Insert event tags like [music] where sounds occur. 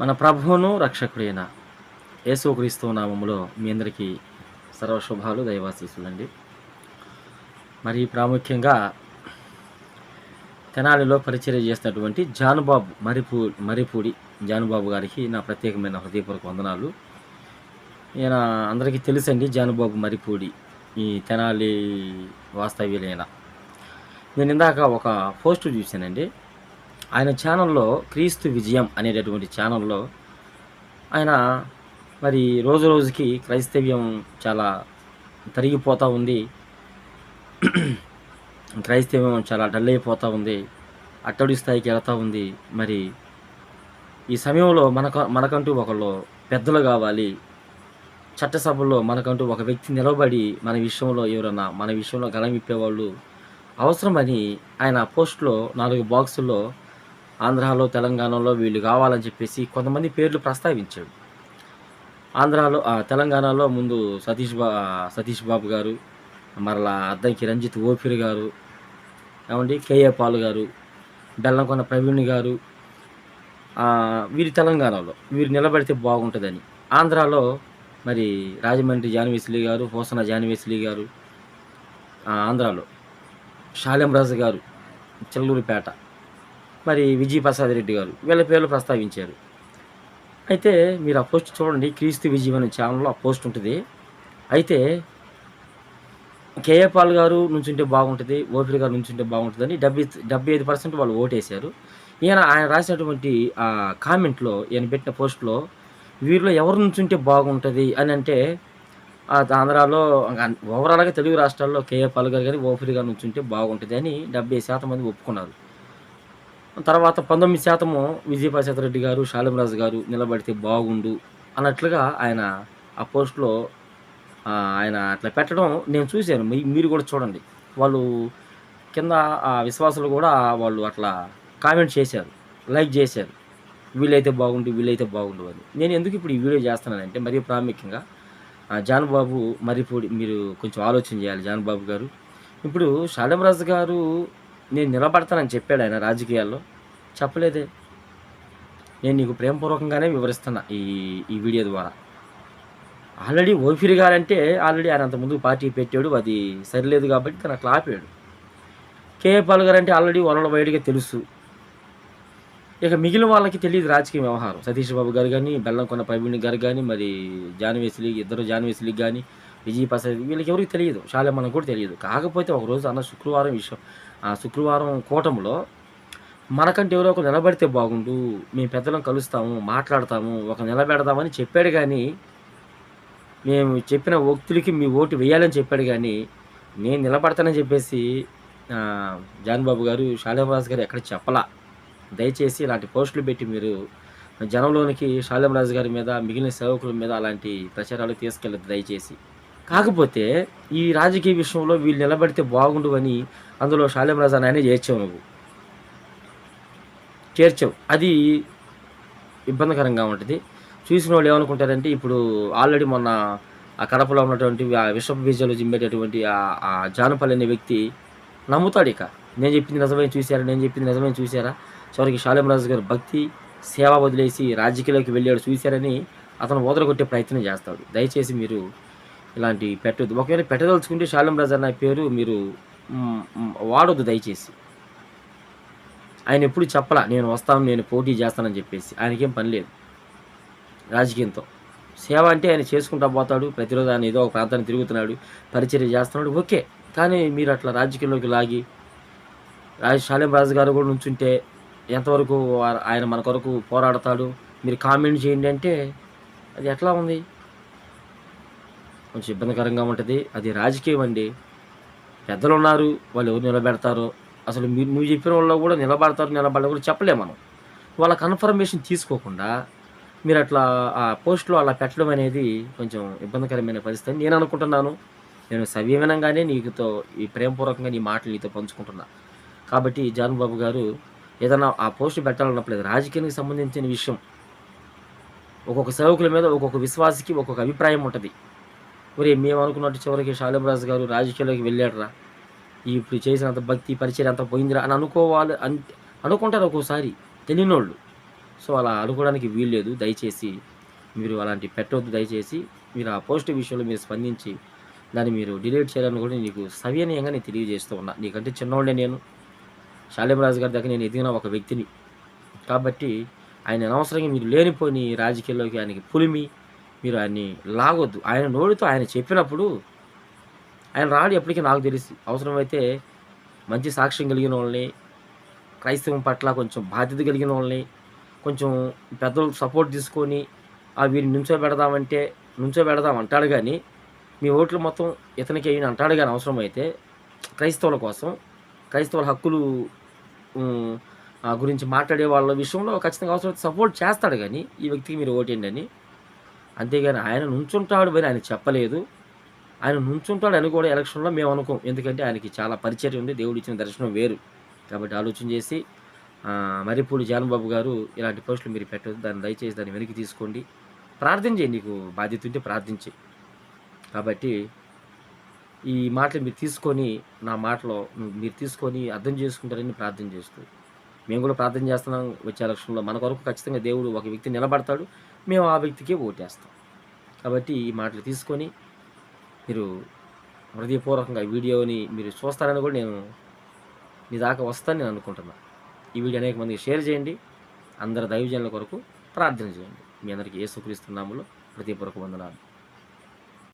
మన ప్రభువును రక్షకుడైన యేసుక్రీస్తు నామములో మీ అందరికీ సర్వశుభాలు దైవాశీసులండి మరి ప్రాముఖ్యంగా తెనాలిలో పరిచర్య చేసినటువంటి జానుబాబు మరిపూ మరిపూడి జానుబాబు గారికి నా ప్రత్యేకమైన హృదయపూర్వక వందనాలు. ఈయన అందరికీ తెలుసండి జానుబాబు మరిపూడి ఈ తెనాలి వాస్తవ్యులైన. నేను ఇందాక ఒక పోస్టు చూశానండి. ఆయన ఛానల్లో క్రీస్తు విజయం అనేటటువంటి ఛానల్లో ఆయన మరి రోజు రోజుకి క్రైస్తవ్యం చాలా తరిగిపోతూ ఉంది. [clears throat] క్రైస్తవ్యం చాలా డల్ అయిపోతూ ఉంది. అట్టడి స్థాయికి వెళ్తూ ఉంది. మరి ఈ సమయంలో మనక మనకంటూ ఒకళ్ళు పెద్దలు కావాలి. చట్టసభల్లో మనకంటూ ఒక వ్యక్తి నిలబడి మన విషయంలో ఎవరన్నా మన విషయంలో గలం ఇప్పేవాళ్ళు అవసరమని ఆయన పోస్ట్లో నాలుగు బాక్సుల్లో ఆంధ్రాలో తెలంగాణలో వీళ్ళు కావాలని చెప్పేసి కొంతమంది పేర్లు ప్రస్తావించాడు ఆంధ్రాలో ఆ, తెలంగాణలో ముందు సతీష్ బా సతీష్ బాబు గారు మరలా అద్దంకి రంజిత్ ఓపిర్ గారు ఏమండి కేఏ పాల్ గారు బెల్లంకొండ ప్రవీణ్ గారు వీరి తెలంగాణలో వీరు నిలబడితే బాగుంటుందని. ఆంధ్రాలో మరి రాజమండ్రి జాన్వేస్లీ గారు హోసన జాన్వేస్లీ గారు ఆంధ్రాలో షాలెం రాజు గారు చెల్లూరుపేట మరి విజయ్ ప్రసాద్ రెడ్డి గారు వీళ్ళ పేర్లు ప్రస్తావించారు. అయితే మీరు ఆ పోస్ట్ చూడండి క్రీస్తు విజయం అనే ఛానల్లో ఆ పోస్ట్ ఉంటుంది. అయితే కేఏ పాల్ గారు నుంచుంటే బాగుంటుంది ఓపిరి గారు నుంచుంటే బాగుంటుందని డెబ్బై డెబ్బై ఐదు పర్సెంట్ వాళ్ళు ఓటేశారు. ఈయన ఆయన రాసినటువంటి ఆ కామెంట్లో ఈయన పెట్టిన పోస్ట్లో వీరిలో ఎవరు నుంచుంటే బాగుంటుంది? అని అంటే ఆంధ్రాలో ఓవరాల్గా తెలుగు రాష్ట్రాల్లో కేఏపాల్ గారు కానీ ఓపిరి గారు నుంచుంటే బాగుంటుంది అని డెబ్బై శాతం మంది ఒప్పుకున్నారు. తర్వాత పంతొమ్మిది శాతము విజయప్రసాద్ రెడ్డి గారు శాలిమరాజు గారు నిలబడితే బాగుండు అన్నట్లుగా ఆయన ఆ పోస్ట్లో ఆయన అట్లా పెట్టడం నేను చూశాను. మీ- మీరు కూడా చూడండి. వాళ్ళు కింద ఆ విశ్వాసులు కూడా వాళ్ళు అట్లా కామెంట్ చేశారు లైక్ చేశారు. వీలైతే బాగుండు వీలైతే బాగుండు అని. నేను ఎందుకు ఇప్పుడు ఈ వీడియో చేస్తున్నానంటే మరీ ప్రాముఖ్యంగా జానుబాబు జాన్ బాబు మరిపూడి మీరు కొంచెం ఆలోచన చేయాలి జాన్ బాబు గారు. ఇప్పుడు శాలిమరాజు గారు నేను నిలబడతానని చెప్పాడు ఆయన రాజకీయాల్లో. చెప్పలేదే. నేను నీకు ప్రేమపూర్వకంగానే వివరిస్తున్నా ఈ ఈ వీడియో ద్వారా. ఆల్రెడీ ఓఫిరి గారంటే ఆల్రెడీ ఆయన అంతకుముందు పార్టీ పెట్టాడు అది సరిలేదు కాబట్టి తను అట్లా ఆపాడు కేఏ పాల్ గారు అంటే ఆల్రెడీ వరల్డ్ వైడ్గా తెలుసు. ఇక మిగిలిన వాళ్ళకి తెలియదు రాజకీయ వ్యవహారం. సతీష్ బాబు గారు కానీ బెల్లంకొండ ప్రవీణ్ గారు కానీ మరి జాన్వేస్లీ ఇద్దరు జాన్వేస్లీకి కానీ విజయ్ ప్రసాద్ వీళ్ళకి ఎవరికి తెలియదు. చాలా మనకు కూడా తెలియదు. కాకపోతే ఒక రోజు అన్న శుక్రవారం విషయం ఆ శుక్రవారం కూటమిలో మనకంటే ఎవరో ఒక నిలబడితే బాగుండు మేము పెద్దలం కలుస్తాము మాట్లాడతాము ఒక నిలబెడదామని చెప్పాడు కానీ మేము చెప్పిన వ్యక్తులకి మీ ఓటు వేయాలని చెప్పాడు కానీ నేను నిలబడతానని చెప్పేసి జాన్బాబు జాన్ బాబు గారు శాలేమరాజు గారు ఎక్కడ చెప్పలా. దయచేసి ఇలాంటి పోస్టులు పెట్టి మీరు జనంలోనికి శాలేమరాజు గారి మీద మిగిలిన సేవకుల మీద అలాంటి ప్రచారాలు తీసుకెళ్ళదు దయచేసి. కాకపోతే ఈ రాజకీయ విషయంలో వీళ్ళు నిలబడితే బాగుండు అని అందులో శాలేమరాజు రాజా ఆయనే చేర్చావు నువ్వు. చేర్చావు. అది ఇబ్బందికరంగా ఉంటుంది. చూసిన వాళ్ళు ఏమనుకుంటారంటే ఇప్పుడు ఆల్రెడీ మొన్న ఆ కడపలో ఉన్నటువంటి ఆ విషప బీజాలు జిమ్మేటటువంటి ఆ జానపల్లి అనే వ్యక్తి నమ్ముతాడు ఇక. నేను చెప్పింది నిజమే చూశారా? నేను చెప్పింది నిజమే చూశారా? చివరికి శాలిమరాజు గారు భక్తి సేవ వదిలేసి రాజకీయాల్లోకి వెళ్ళాడు చూశారని అతను ఓదరగొట్టే ప్రయత్నం చేస్తాడు. దయచేసి మీరు ఇలాంటివి పెట్టొద్దు. ఒకవేళ పెట్టదలుచుకుంటే శాలిమరాజు అన్న పేరు మీరు వాడొద్దు దయచేసి. ఆయన ఎప్పుడు చెప్పలా నేను వస్తాను నేను పోటీ చేస్తానని చెప్పేసి. ఆయనకేం పని లేదు. రాజకీయంతో. సేవ అంటే ఆయన చేసుకుంటా పోతాడు ప్రతిరోజు ఆయన ఏదో ఒక ప్రాంతాన్ని తిరుగుతున్నాడు పరిచర్య చేస్తున్నాడు ఓకే. కానీ మీరు అట్లా రాజకీయంలోకి లాగి రాజ శాలేం రాజు గారు కూడా నుంచుంటే ఎంతవరకు ఆయన మన కొరకు పోరాడతాడు? మీరు కామెంట్ చేయండి అంటే అది ఎట్లా ఉంది? కొంచెం ఇబ్బందికరంగా ఉంటుంది. అది రాజకీయం అండి. పెద్దలు ఉన్నారు వాళ్ళు ఎవరు నిలబెడతారో అసలు మీరు నువ్వు చెప్పిన వాళ్ళు కూడా నిలబడతారు నిలబడరు కూడా చెప్పలేము మనం. వాళ్ళ కన్ఫర్మేషన్ తీసుకోకుండా మీరు అట్లా ఆ పోస్ట్లో అలా పెట్టడం అనేది కొంచెం ఇబ్బందికరమైన పరిస్థితి నేను అనుకుంటున్నాను. నేను సవ్యమనంగానే నీకుతో ఈ ప్రేమపూర్వకంగా నీ మాటలు నీతో పంచుకుంటున్నా. కాబట్టి జాన్ బాబు గారు ఏదైనా ఆ పోస్ట్ పెట్టాలన్నప్పుడు రాజకీయానికి సంబంధించిన విషయం. ఒక్కొక్క సేవకుల మీద ఒక్కొక్క విశ్వాసకి ఒక్కొక్క అభిప్రాయం ఉంటుంది. మరి మేము అనుకున్నట్టు చివరికి శాలిమరాజు గారు రాజకీయాల్లోకి వెళ్ళాడరా. ఇప్పుడు చేసినంత భక్తి పరిచయం అంత పోయిందిరా అని అనుకోవాలి అనుకుంటారు ఒక్కోసారి తెలియనోళ్ళు. సో అలా అనుకోవడానికి వీల్లేదు దయచేసి మీరు అలాంటి పెట్టవద్దు దయచేసి మీరు ఆ పోస్ట్ విషయంలో మీరు స్పందించి దాన్ని మీరు డిలీట్ చేయాలని కూడా నీకు సవినయంగా నేను తెలియజేస్తూ ఉన్నా. నీకంటే చిన్నవాళ్ళే నేను. శాలిమరాజు గారి దగ్గర నేను ఎదిగిన ఒక వ్యక్తిని. కాబట్టి ఆయన అనవసరంగా మీరు లేనిపోని రాజకీయాల్లోకి ఆయనకి పులిమి మీరు ఆయన్ని లాగొద్దు. ఆయన నోడితో ఆయన చెప్పినప్పుడు ఆయన రాడు ఎప్పటికీ నాకు తెలిసి. అవసరమైతే మంచి సాక్ష్యం కలిగిన వాళ్ళని క్రైస్తవం పట్ల కొంచెం బాధ్యత కలిగిన వాళ్ళని కొంచెం పెద్దలు సపోర్ట్ తీసుకొని ఆ వీరిని నుంచో పెడదామంటే పెడదాం అంటాడు కానీ మీ ఓట్లు మొత్తం ఇతనికి అయిన అంటాడు కానీ అవసరమైతే క్రైస్తవుల కోసం క్రైస్తవుల హక్కులు ఆ గురించి మాట్లాడే వాళ్ళ విషయంలో ఖచ్చితంగా అవసరం సపోర్ట్ చేస్తాడు కానీ ఈ వ్యక్తికి మీరు ఓటేయండి అని అంతేగాని ఆయన నుంచుంటాడు అని ఆయన చెప్పలేదు. ఆయన నుంచుంటాడు అని కూడా ఎలక్షన్లో మేము అనుకోం. ఎందుకంటే ఆయనకి చాలా పరిచయం ఉంది. దేవుడు ఇచ్చిన దర్శనం వేరు. కాబట్టి ఆలోచన చేసి మరిపూడి జానబాబు గారు ఇలాంటి పోస్టులు మీరు పెట్టదు దాన్ని దయచేసి దాన్ని వెనక్కి తీసుకోండి. ప్రార్థన చేయండి నీకు బాధ్యత ఉంటే ప్రార్థించి కాబట్టి ఈ మాటలు మీరు తీసుకొని నా మాటలో మీరు తీసుకొని అర్థం చేసుకుంటారని ప్రార్థన చేస్తూ మేము కూడా ప్రార్థన చేస్తున్నాం. వచ్చే ఎలక్షన్లో మన కొరకు ఖచ్చితంగా దేవుడు ఒక వ్యక్తి నిలబడతాడు. మేము ఆ వ్యక్తికే ఓటేస్తాం కాబట్టి ఈ మాటలు తీసుకొని మీరు హృదయపూర్వకంగా ఈ వీడియోని మీరు చూస్తారని కూడా నేను మీ దాకా వస్తాను నేను అనుకుంటున్నాను ఈ వీడియో అనేక మందికి షేర్ చేయండి. అందరి దైవజనుల కొరకు ప్రార్థన చేయండి. మీ అందరికీ ఏ సుఖిస్తున్నాములో హృదయపూర్వక వందనాలు.